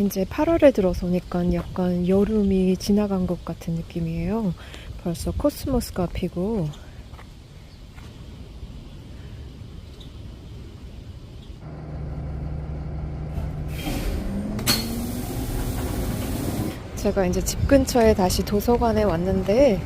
이제 8월에 들어서 오니까 약간 여름이 지나간 것 같은 느낌이에요. 벌써 코스모스가 피고 제가 이제 집 근처에 다시 도서관에 왔는데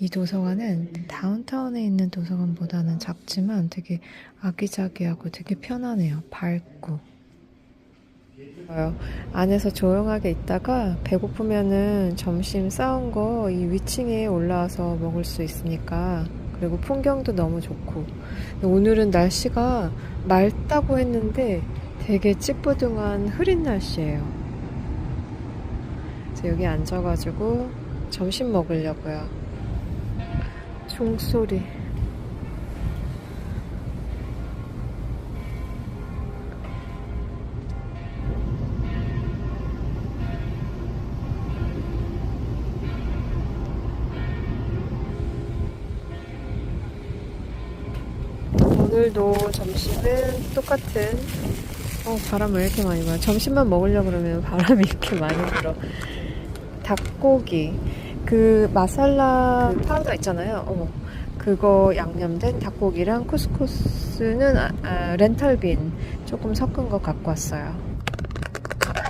이 도서관은 다운타운에 있는 도서관보다는 작지만 되게 아기자기하고 되게 편하네요. 밝고. 어, 안에서 조용하게 있다가 배고프면은 점심 싸운 거이 위층에 올라와서 먹을 수 있으니까 그리고 풍경도 너무 좋고 오늘은 날씨가 맑다고 했는데 되게 찌뿌둥한 흐린 날씨예요. 여기 앉아가지고 점심 먹으려고요. 종소리. 오늘도 점심은 똑같은. 어 바람 왜 이렇게 많이 불어 점심만 먹으려고 그러면 바람이 이렇게 많이 불어. 닭고기 그 마살라 파우더 있잖아요. 어머 그거 양념된 닭고기랑 쿠스쿠스는 아, 아, 렌탈빈 조금 섞은 거 갖고 왔어요 아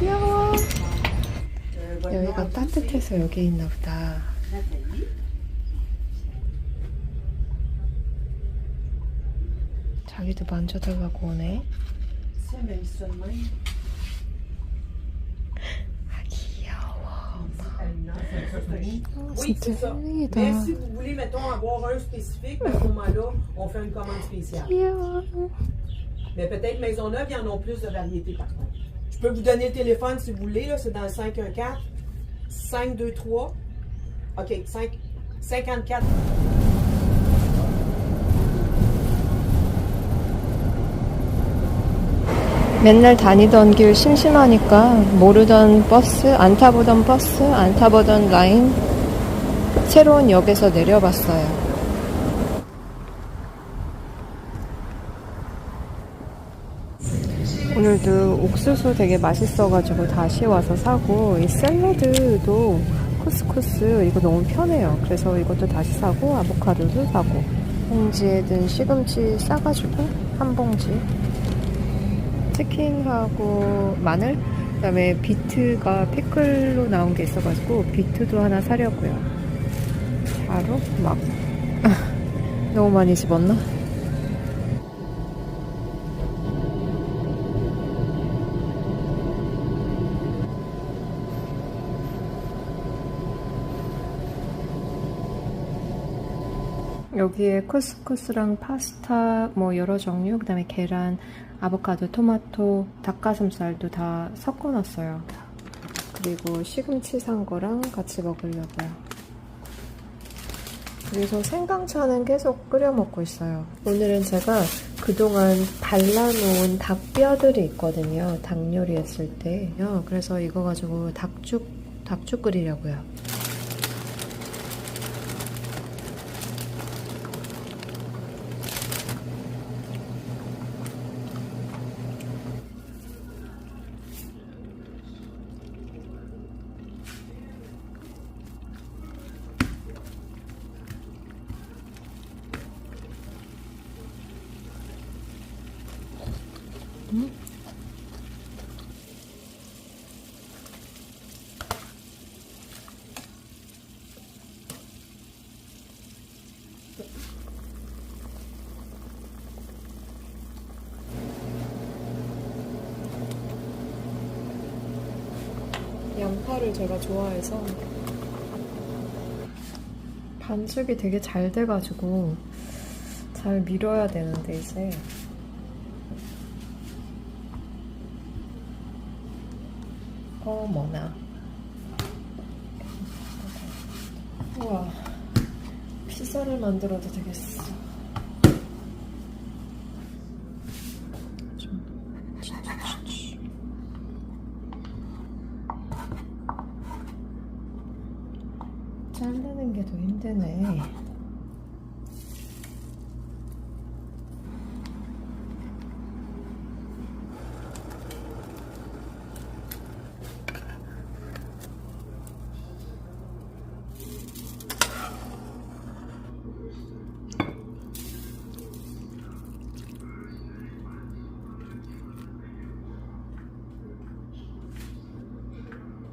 귀여워 여기가 따뜻해서 여기 있나 보다 자기도 만져달라고 오네 아 귀여워 Oui, 진짜. 힐링이다. 귀여워 Mais peut-être Maisonneuve, ils en ont plus de variétés par contre. Peux vous donner le téléphone si vous voulez, c'est dans le 514 523 OK, 5 54 맨날 다니던 길 심심하니까 모르던 버스, 안 타보던 버스, 안 타보던 라인 새로운 역에서 내려봤어요. 오늘도 옥수수 되게 맛있어가지고 다시 와서 사고 이 샐러드도 코스코스 이거 너무 편해요. 그래서 이것도 다시 사고 아보카도도 사고 봉지에 든 시금치 싸가지고 한 봉지 치킨하고 마늘 그다음에 비트가 피클로 나온 게 있어가지고 비트도 하나 사려고요. 바로 막 너무 많이 집었나? 여기에 쿠스쿠스랑 파스타 뭐 여러 종류 그 다음에 계란, 아보카도, 토마토, 닭가슴살도 다 섞어 놨어요. 그리고 시금치 산 거랑 같이 먹으려고요. 그래서 생강차는 계속 끓여 먹고 있어요. 오늘은 제가 그동안 발라놓은 닭뼈들이 있거든요. 닭 요리 했을 때요. 그래서 이거 가지고 닭죽, 닭죽 끓이려고요. 양파를 제가 좋아해서 반죽이 되게 잘 돼가지고 잘 밀어야 되는데 이제 어머나. 우와. 피자를 만들어도 되겠어 좀 자르는 게 더 힘드네.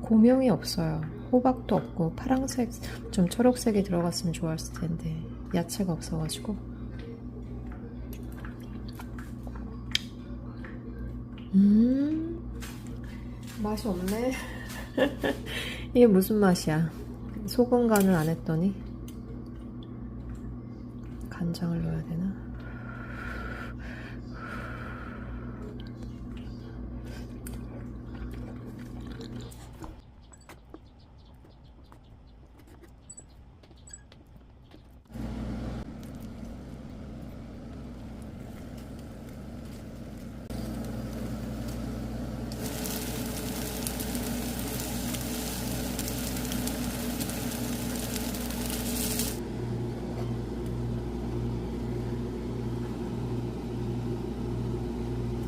고명이 없어요. 호박도 없고 파랑색, 좀 초록색이 들어갔으면 좋았을 텐데 야채가 없어가지고. 음, 맛이 없네. 이게 무슨 맛이야? 소금 간을 안 했더니 간장을 넣어야 되나?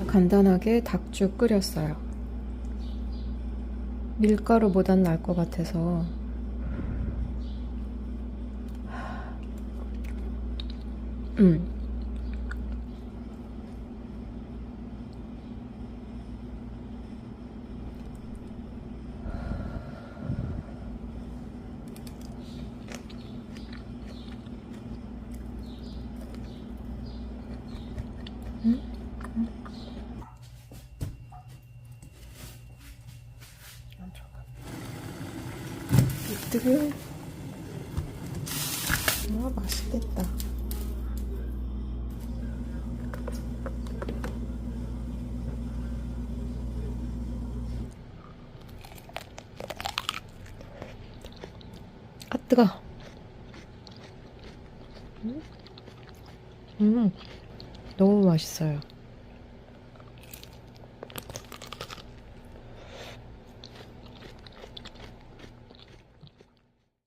간단하게 닭죽 끓였어요. 밀가루보단 나을 것 같아서. 음. 뜨거. 와 맛있겠다. 아 뜨거. 음, 음, 너무 맛있어요.